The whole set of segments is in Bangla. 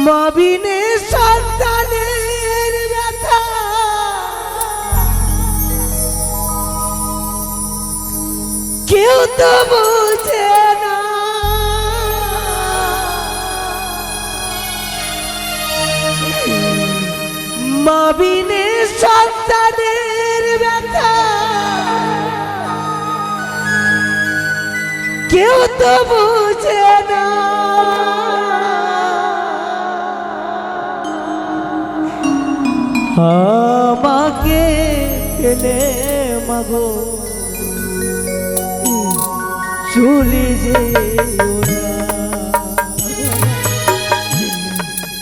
মবিনে সন্তানের ব্যথা। কেউ তো বুঝে না। মবিনে সন্তানের ব্যথা। কেউ তো বুঝে না। আমাকে ফেলে মাগো। চলে যে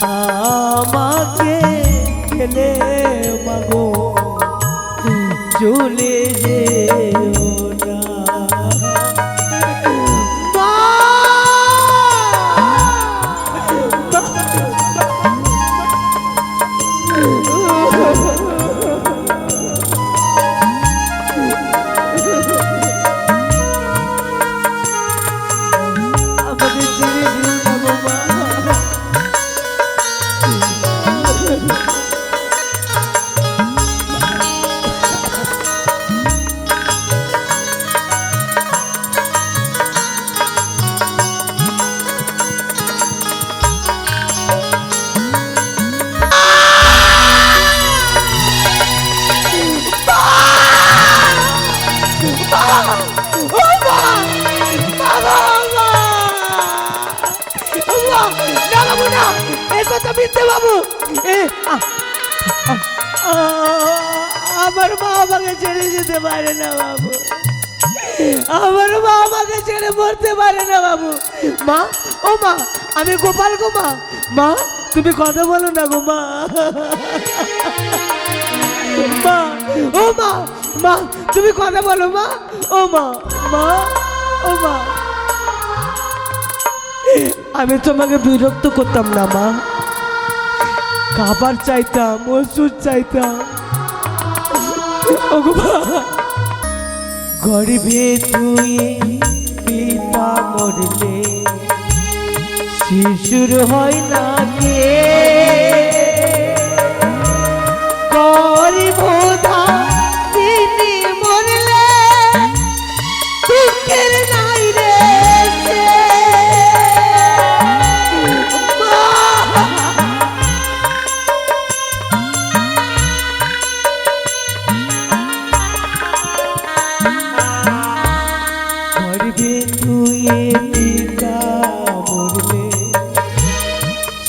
আমাকে ফেলে মাগো। চলে যেও Thank you. বাবু আমার মা আমাকে ছেড়ে যেতে পারে না বাবু। আমার মা আমাকে ছেড়ে মরতে পারে না বাবু। মা, ও মা, আমি গোপাল গো মা। মা, তুমি কথা বলো না গো মা। মা, ও মা মা, তুমি কথা বলো মা। ও মা মা, ও মা। আমি তোমাকে বিরক্ত করতাম না, মা। খাবার চাইতাম, ওষুধ চাইতাম। গর্ভে তুই পিতা মরলে, শিশুর হয় না কে?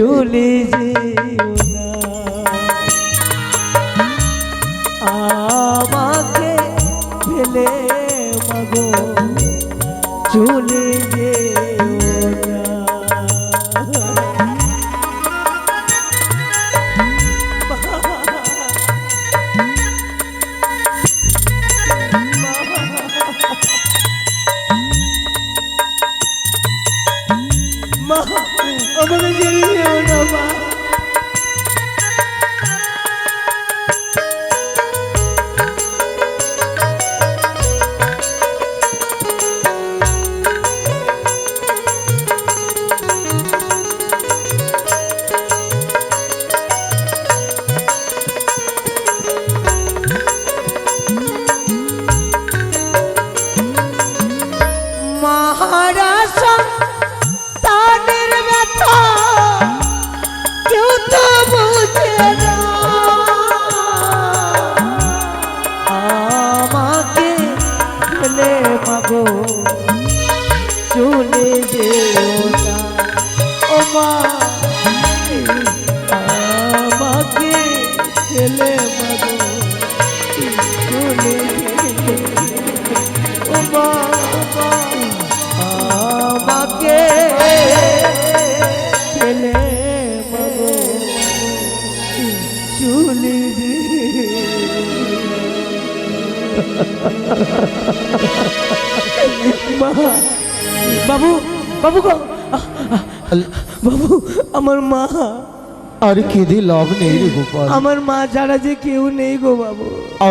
চলে যেও না। আমাকে ফেলে মাগো চলে যেও মা আমাকে ছেড়ে যেও না মা মা বাবু বাবু গো। বাবু আমার মা। আর কেঁদে লাভ নেই রে গোপাল। আমার মা ছাড়া যে কেউ নেই গো বাবু। আজ